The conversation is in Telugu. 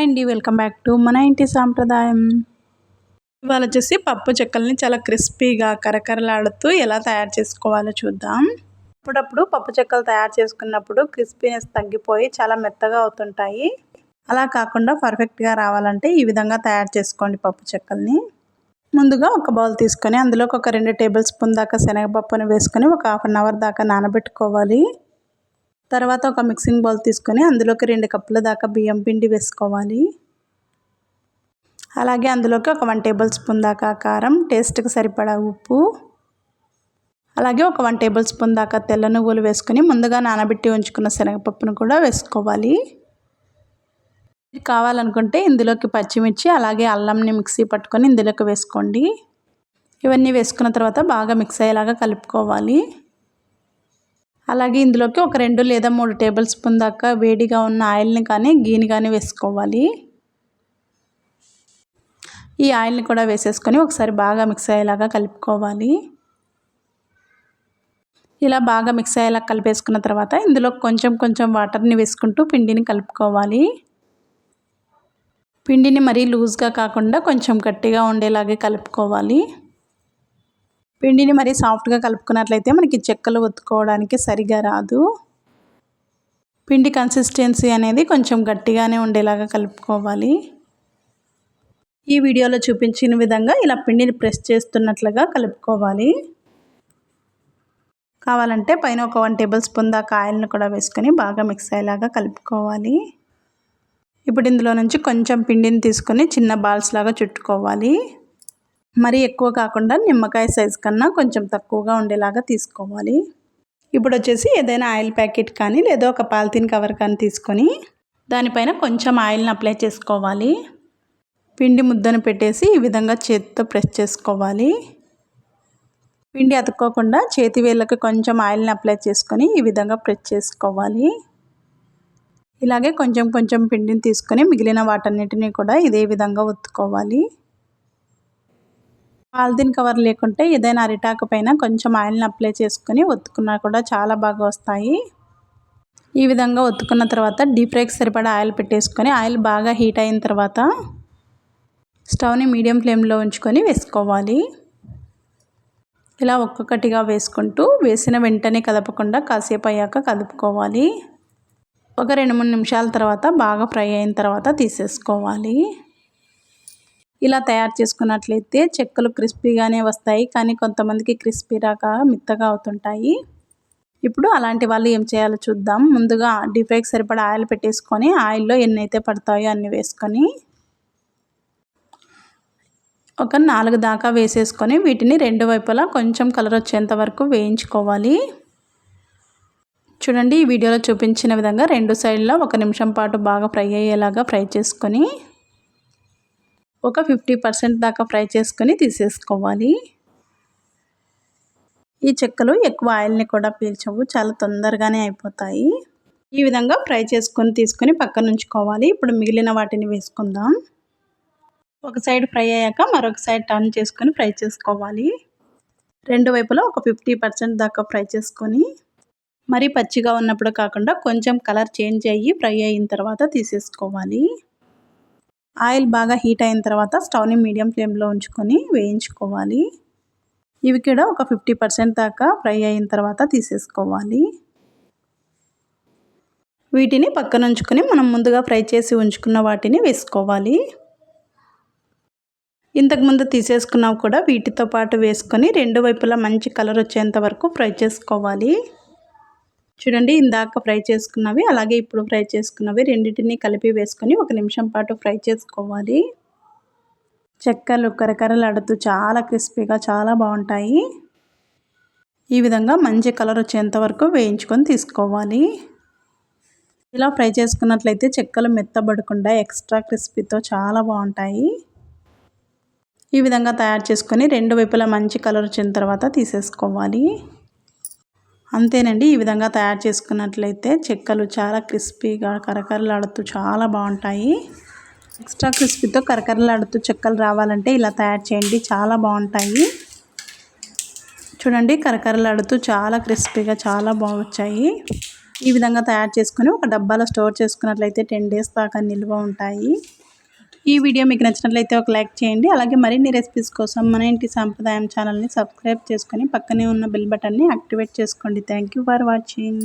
హాయ్ అండి వెల్కమ్ బ్యాక్ టు మన ఇంటి సాంప్రదాయం. ఇవాళ వచ్చేసి పప్పు చెక్కల్ని చాలా క్రిస్పీగా కరకరలాడుతూ ఎలా తయారు చేసుకోవాలో చూద్దాం. అప్పుడప్పుడు పప్పు చెక్కలు తయారు చేసుకున్నప్పుడు క్రిస్పీనెస్ తగ్గిపోయి చాలా మెత్తగా అవుతుంటాయి. అలా కాకుండా పర్ఫెక్ట్గా రావాలంటే ఈ విధంగా తయారు చేసుకోండి పప్పు చెక్కల్ని. ముందుగా ఒక బౌల్ తీసుకొని అందులోకి ఒక రెండు టేబుల్ స్పూన్ దాకా శనగపప్పుని వేసుకొని ఒక హాఫ్ అన్ అవర్ దాకా నానబెట్టుకోవాలి. తర్వాత ఒక మిక్సింగ్ బౌల్ తీసుకొని అందులోకి రెండు కప్పుల దాకా బియ్యం పిండి వేసుకోవాలి. అలాగే అందులోకి ఒక వన్ టేబుల్ స్పూన్ దాకా కారం టేస్ట్కి సరిపడా ఉప్పు. అలాగే ఒక వన్ టేబుల్ స్పూన్ దాకా తెల్ల నువ్వులు వేసుకొని ముందుగా నానబెట్టి ఉంచుకున్న శనగపప్పును కూడా వేసుకోవాలి. కావాలనుకుంటే ఇందులోకి పచ్చిమిర్చి అలాగే అల్లంని మిక్సీ పట్టుకొని ఇందులోకి వేసుకోండి. ఇవన్నీ వేసుకున్న తర్వాత బాగా మిక్స్ అయ్యేలాగా కలుపుకోవాలి. అలాగే ఇందులోకి ఒక రెండు లేదా మూడు టేబుల్ స్పూన్ దాకా వేడిగా ఉన్న ఆయిల్ని కానీ గీని కానీ వేసుకోవాలి. ఈ ఆయిల్ని కూడా వేసేసుకొని ఒకసారి బాగా మిక్స్ అయ్యేలాగా కలుపుకోవాలి. ఇలా బాగా మిక్స్ అయ్యేలా కలిపేసుకున్న తర్వాత ఇందులో కొంచెం కొంచెం వాటర్ని వేసుకుంటూ పిండిని కలుపుకోవాలి. పిండిని మరీ లూజ్గా కాకుండా కొంచెం గట్టిగా ఉండేలాగే కలుపుకోవాలి. పిండిని మరీ సాఫ్ట్గా కలుపుకున్నట్లయితే మనకి చెక్కలు ఒత్తుకోవడానికి సరిగా రాదు. పిండి కన్సిస్టెన్సీ అనేది కొంచెం గట్టిగానే ఉండేలాగా కలుపుకోవాలి. ఈ వీడియోలో చూపించిన విధంగా ఇలా పిండిని ప్రెస్ చేస్తున్నట్లుగా కలుపుకోవాలి. కావాలంటే పైన ఒక వన్ టేబుల్ స్పూన్ దాకా ఆయిల్ని కూడా వేసుకొని బాగా మిక్స్ అయ్యేలాగా కలుపుకోవాలి. ఇప్పుడు ఇందులో నుంచి కొంచెం పిండిని తీసుకొని చిన్న బాల్స్ లాగా చుట్టుకోవాలి. మరీ ఎక్కువ కాకుండా నిమ్మకాయ సైజ్ కన్నా కొంచెం తక్కువగా ఉండేలాగా తీసుకోవాలి. ఇప్పుడు వచ్చేసి ఏదైనా ఆయిల్ ప్యాకెట్ కానీ లేదా ఒక పాలిథిన్ కవర్ కానీ తీసుకొని దానిపైన కొంచెం ఆయిల్ని అప్లై చేసుకోవాలి. పిండి ముద్దను పెట్టేసి ఈ విధంగా చేతితో ప్రెస్ చేసుకోవాలి. పిండి అతుక్కోకుండా చేతి వేళ్ళకి కొంచెం ఆయిల్ని అప్లై చేసుకొని ఈ విధంగా ప్రెస్ చేసుకోవాలి. ఇలాగే కొంచెం కొంచెం పిండిని తీసుకొని మిగిలిన వాటన్నిటిని కూడా ఇదే విధంగా ఒత్తుకోవాలి. పాలిథిన్ కవర్ లేకుంటే ఏదైనా అరిటాకు పైన కొంచెం ఆయిల్ని అప్లై చేసుకొని ఒత్తుకున్నా కూడా చాలా బాగా వస్తాయి. ఈ విధంగా ఒత్తుకున్న తర్వాత డీప్ ఫ్రైకి సరిపడా ఆయిల్ పెట్టేసుకొని ఆయిల్ బాగా హీట్ అయిన తర్వాత స్టవ్ని మీడియం ఫ్లేమ్లో ఉంచుకొని వేసుకోవాలి. ఇలా ఒక్కొక్కటిగా వేసుకుంటూ వేసిన వెంటనే కదపకుండా కాసేపు అయ్యాక కలుపుకోవాలి ఒక రెండు మూడు నిమిషాల తర్వాత బాగా ఫ్రై అయిన తర్వాత తీసేసుకోవాలి. ఇలా తయారు చేసుకున్నట్లయితే చెక్కలు క్రిస్పీగానే వస్తాయి. కానీ కొంతమందికి క్రిస్పీ రాక మిత్తగా అవుతుంటాయి. ఇప్పుడు అలాంటి వాళ్ళు ఏం చేయాలో చూద్దాం. ముందుగా డీప్ ఫ్రైకి సరిపడా ఆయిల్ పెట్టేసుకొని ఆయిల్లో ఎన్ని అయితే పడతాయో అన్ని వేసుకొని ఒక నాలుగు దాకా వేసేసుకొని వీటిని రెండు వైపులా కొంచెం కలర్ వచ్చేంత వరకు వేయించుకోవాలి. చూడండి ఈ వీడియోలో చూపించిన విధంగా రెండు సైడ్లో ఒక నిమిషం పాటు బాగా ఫ్రై అయ్యేలాగా ఫ్రై చేసుకొని ఒక ఫిఫ్టీ పర్సెంట్ దాకా ఫ్రై చేసుకొని తీసేసుకోవాలి. ఈ చెక్కలు ఎక్కువ ఆయిల్ని కూడా పీల్చవు చాలా తొందరగానే అయిపోతాయి. ఈ విధంగా ఫ్రై చేసుకొని తీసుకొని పక్కన ఉంచుకోవాలి. ఇప్పుడు మిగిలిన వాటిని వేసుకుందాం. ఒక సైడ్ ఫ్రై అయ్యాక మరొక సైడ్ టర్న్ చేసుకొని ఫ్రై చేసుకోవాలి. రెండు వైపులా ఒక ఫిఫ్టీ పర్సెంట్ దాకా ఫ్రై చేసుకొని మరీ పచ్చిగా ఉన్నప్పుడు కాకుండా కొంచెం కలర్ చేంజ్ అయ్యి ఫ్రై అయిన తర్వాత తీసేసుకోవాలి. ఆయిల్ బాగా హీట్ అయిన తర్వాత స్టవ్ని మీడియం ఫ్లేమ్లో ఉంచుకొని వేయించుకోవాలి. ఇవి కూడా ఒక ఫిఫ్టీ పర్సెంట్ దాకా ఫ్రై అయిన తర్వాత తీసేసుకోవాలి. వీటిని పక్కన ఉంచుకొని మనం ముందుగా ఫ్రై చేసి ఉంచుకున్న వాటిని వేసుకోవాలి. ఇంతకుముందు తీసేసుకున్నవి కూడా వీటితో పాటు వేసుకొని రెండు వైపులా మంచి కలర్ వచ్చేంత వరకు ఫ్రై చేసుకోవాలి. చూడండి ఇందాక ఫ్రై చేసుకున్నవి అలాగే ఇప్పుడు ఫ్రై చేసుకున్నవి రెండింటిని కలిపి వేసుకొని ఒక నిమిషం పాటు ఫ్రై చేసుకోవాలి. చెక్కలు కరకరలాడుతూ చాలా క్రిస్పీగా చాలా బాగుంటాయి. ఈ విధంగా మంచి కలర్ వచ్చేంత వరకు వేయించుకొని తీసుకోవాలి. ఇలా ఫ్రై చేసుకున్నట్లయితే చెక్కలు మెత్తబడకుండా ఎక్స్ట్రా క్రిస్పీతో చాలా బాగుంటాయి. ఈ విధంగా తయారు చేసుకొని రెండు వైపులా మంచి కలర్ వచ్చిన తర్వాత తీసేసుకోవాలి. అంతేనండి ఈ విధంగా తయారు చేసుకున్నట్లయితే చెక్కలు చాలా క్రిస్పీగా కరకరలాడుతూ చాలా బాగుంటాయి. ఎక్స్ట్రా క్రిస్పీతో కరకరలాడుతూ చెక్కలు రావాలంటే ఇలా తయారు చేయండి చాలా బాగుంటాయి. చూడండి కరకరలాడుతూ చాలా క్రిస్పీగా చాలా బాగొచ్చాయి. ఈ విధంగా తయారు చేసుకొని ఒక డబ్బాలో స్టోర్ చేసుకున్నట్లయితే టెన్ డేస్ దాకా నిల్వ ఉంటాయి. ఈ వీడియో మీకు నచ్చినట్లయితే ఒక లైక్ చేయండి. అలాగే మరిన్ని రెసిపీస్ కోసం మన ఇంటి సాంప్రదాయం ఛానల్ని సబ్స్క్రైబ్ చేసుకొని పక్కనే ఉన్న బెల్ బటన్ని యాక్టివేట్ చేసుకోండి. Thank for watching